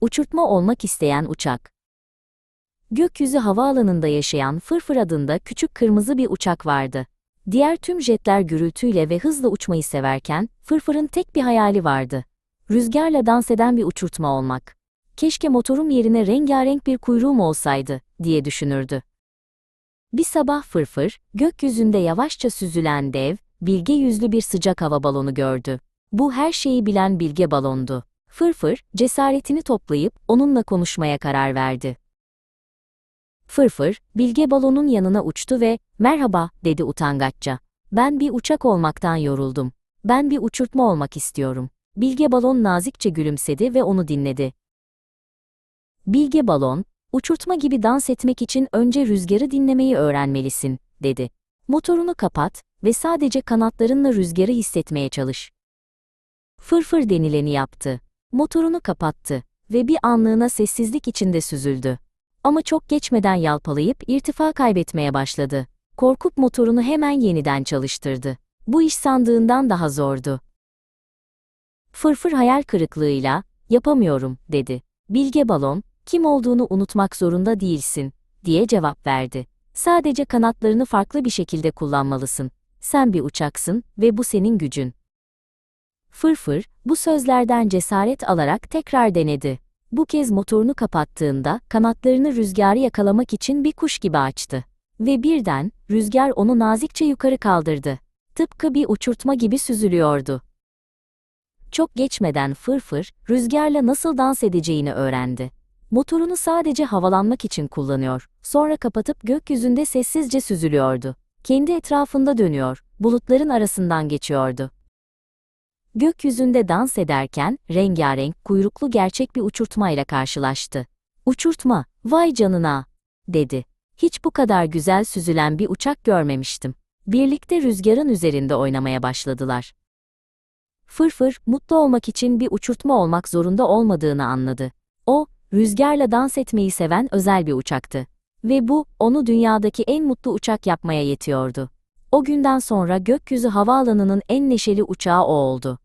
Uçurtma olmak isteyen uçak. Gökyüzü havaalanında yaşayan Fırfır adında küçük kırmızı bir uçak vardı. Diğer tüm jetler gürültüyle ve hızla uçmayı severken, Fırfır'ın tek bir hayali vardı. Rüzgarla dans eden bir uçurtma olmak. Keşke motorum yerine rengarenk bir kuyruğum olsaydı, diye düşünürdü. Bir sabah Fırfır, gökyüzünde yavaşça süzülen dev, bilge yüzlü bir sıcak hava balonu gördü. Bu her şeyi bilen bilge balondu. Fırfır, cesaretini toplayıp onunla konuşmaya karar verdi. Fırfır, bilge balonun yanına uçtu ve "Merhaba," dedi utangaçça. "Ben bir uçak olmaktan yoruldum. Ben bir uçurtma olmak istiyorum." Bilge balon nazikçe gülümsedi ve onu dinledi. Bilge balon, "Uçurtma gibi dans etmek için önce rüzgarı dinlemeyi öğrenmelisin." dedi. "Motorunu kapat ve sadece kanatlarınla rüzgarı hissetmeye çalış." Fırfır denileni yaptı. Motorunu kapattı ve bir anlığına sessizlik içinde süzüldü. Ama çok geçmeden yalpalayıp irtifa kaybetmeye başladı. Korkup motorunu hemen yeniden çalıştırdı. Bu iş sandığından daha zordu. Fırfır hayal kırıklığıyla, yapamıyorum, dedi. Bilge balon, kim olduğunu unutmak zorunda değilsin, diye cevap verdi. Sadece kanatlarını farklı bir şekilde kullanmalısın. Sen bir uçaksın ve bu senin gücün. Fırfır, bu sözlerden cesaret alarak tekrar denedi. Bu kez motorunu kapattığında kanatlarını rüzgarı yakalamak için bir kuş gibi açtı. Ve birden rüzgar onu nazikçe yukarı kaldırdı. Tıpkı bir uçurtma gibi süzülüyordu. Çok geçmeden Fırfır, rüzgarla nasıl dans edeceğini öğrendi. Motorunu sadece havalanmak için kullanıyor, sonra kapatıp gökyüzünde sessizce süzülüyordu. Kendi etrafında dönüyor, bulutların arasından geçiyordu. Gökyüzünde dans ederken rengarenk kuyruklu gerçek bir uçurtmayla karşılaştı. Uçurtma, vay canına, dedi. Hiç bu kadar güzel süzülen bir uçak görmemiştim. Birlikte rüzgarın üzerinde oynamaya başladılar. Fırfır, mutlu olmak için bir uçurtma olmak zorunda olmadığını anladı. O, rüzgarla dans etmeyi seven özel bir uçaktı. Ve bu, onu dünyadaki en mutlu uçak yapmaya yetiyordu. O günden sonra gökyüzü havaalanının en neşeli uçağı o oldu.